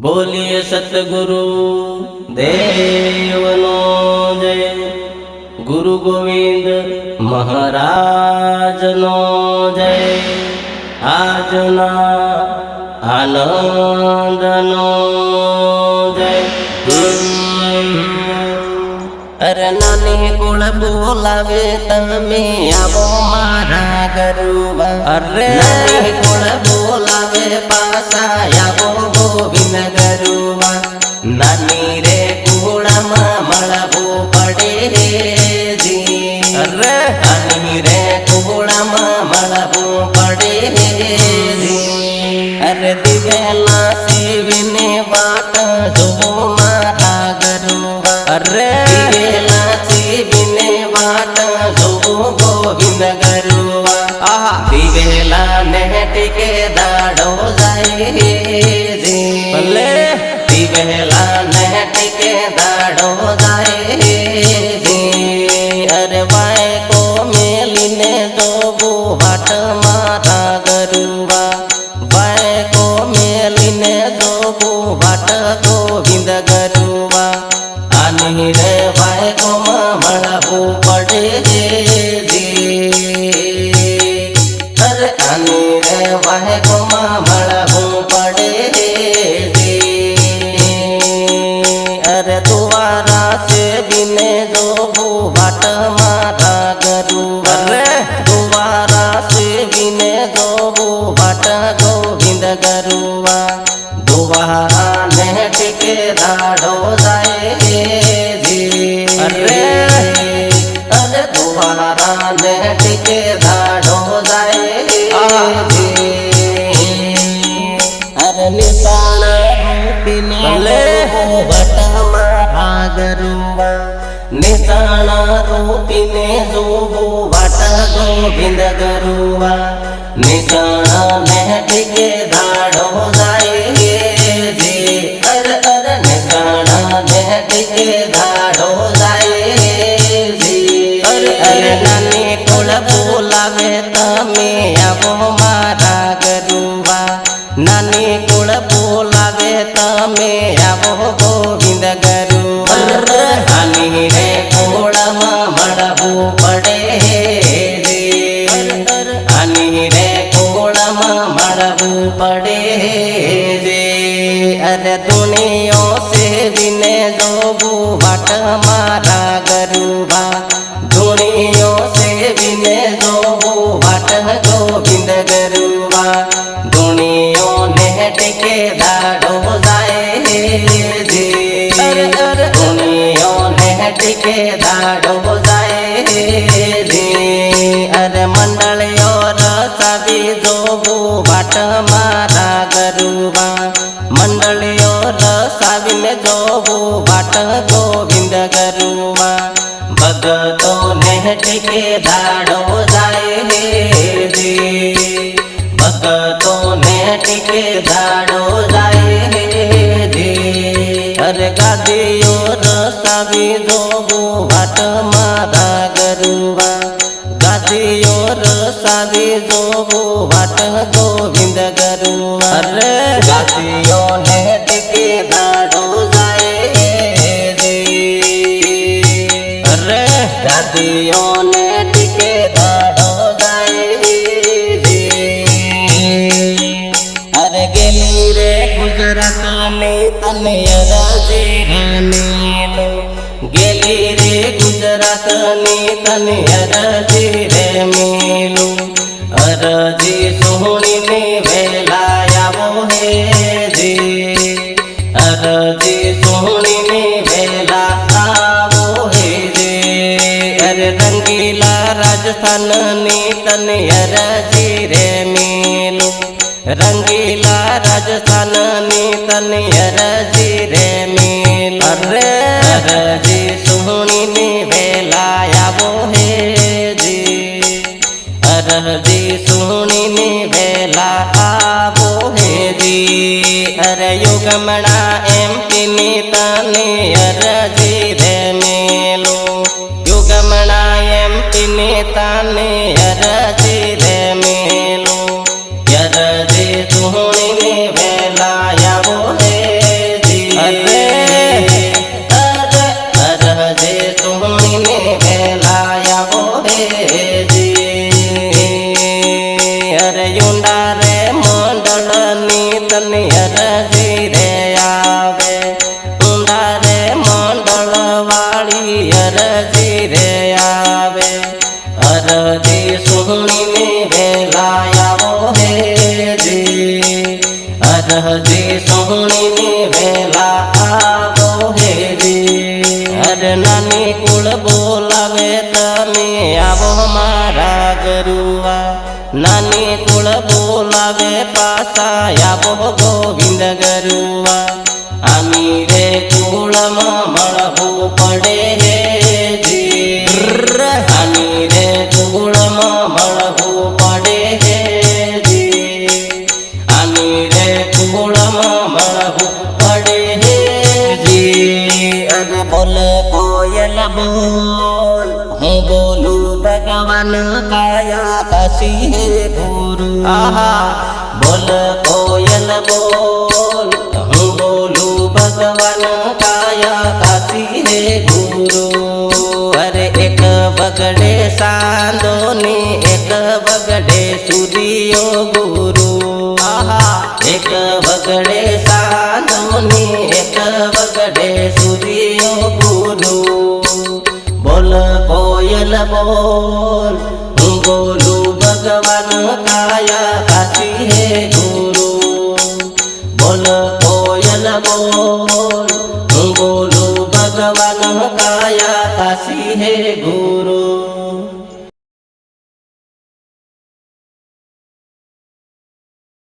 બોલીએ સતગુરુ દેવનો જય. ગુરુ ગોવિંદ મહારાજનો જય. આજના આનંદનો અરે નાની કુળ બોલાવે તમે આવો મારા ગરુવા. અરે નાની કુળ બોલાવે પાસા આવો ગોવિંદ ગરુવા. નાની રે કુળમાં મળવું પડે જી. અરે નાની રે કુળમાં મળવું પડે અરે દિવેલા સેવીને વાત જોવો ની રે વાહેગુમાં મળવું પડે અરે તુવારા છે બિને જોવું વાટ મારા ગરુ અરે! તુવારા છે બિને જોવું વાટ ગોવિંદ ગરુવા. દુવારા ને ટેકે રાડો જાય અરે! અરે દુવારા ને ટેકે રાડો जी અરે નિશાન રૂપીને વટ મારા ગરુવા નિશાન રૂપીને જોવું વટ ગોવિંદ ગરુવા નિશાન ને ટીકે દાડો જાય જી અરે દુનિયો સેવીને જોવું વાટ મારા ગરુવા ધૂણીઓ સેવીને જોવું વાટ ગોવિંદ ગરુવા ધૂણીઓ ને ટીકે દાડો જાય જી ધૂણીઓ ને ટીકે દાડો જાય અરે મંડળીઓ રસાવી જોવું વાટ મારા મંડળીઓ રસાવીને જોવું વાટ ગોવિંદ ગરુવા. ભગતો ને ટીકે દાડો જાય હે ભગતો ને ટીકે દાડો જાય હે અરે ગાદીઓ રસાવી જોવું વાટ મારા ગરુવા. ગાદીઓ રસાવી જોવું વાટ ગોવિંદ ગરુવા. અરે ગાદીઓ ગાદીઓ ને ટીકે દાડો જાય અરે ગેલી રે ગુજરાતની તને અરજી રાની ગેલી રે ગુજરાતની તને અરજી રે. મેલું અરજી આવો હે જી અરજી રાજસ્થાનની તને અરજી રે મેલું. રંગીલા રાજસ્થાનની તને અરજી રે મેલ. અરે અરજી સુહણીની વેલા આવો હે જી. અરજી સુહણીની વેલા આવો હે જી. અરે યુગમણા એમ પીની તને અરજી জানে વેલા આવો હે જી અરજી સુણીને વેલા આવો હે જી અરે નાની કુળ બોલાવે તમે, આવો મારા ગરુવા. નાની કુળ બોલાવે પાછા આવો ગોવિંદ ગરુવા. આની રે કુળમાં હું બોલું ભગવાન કાયા કાશી હે ગુરુ આહા બોલ કોયલ બોલ હું બોલું ભગવાન કાયા કાશી હે ગુરુ અરે એક બગડે સાંદો કોયલ બોલ હું બોલું ભગવાન કાયા કાશી હે ગુરુ બોલ કોયલ બોલ હું બોલું ભગવાન કાયા કાશી હે ગુરુ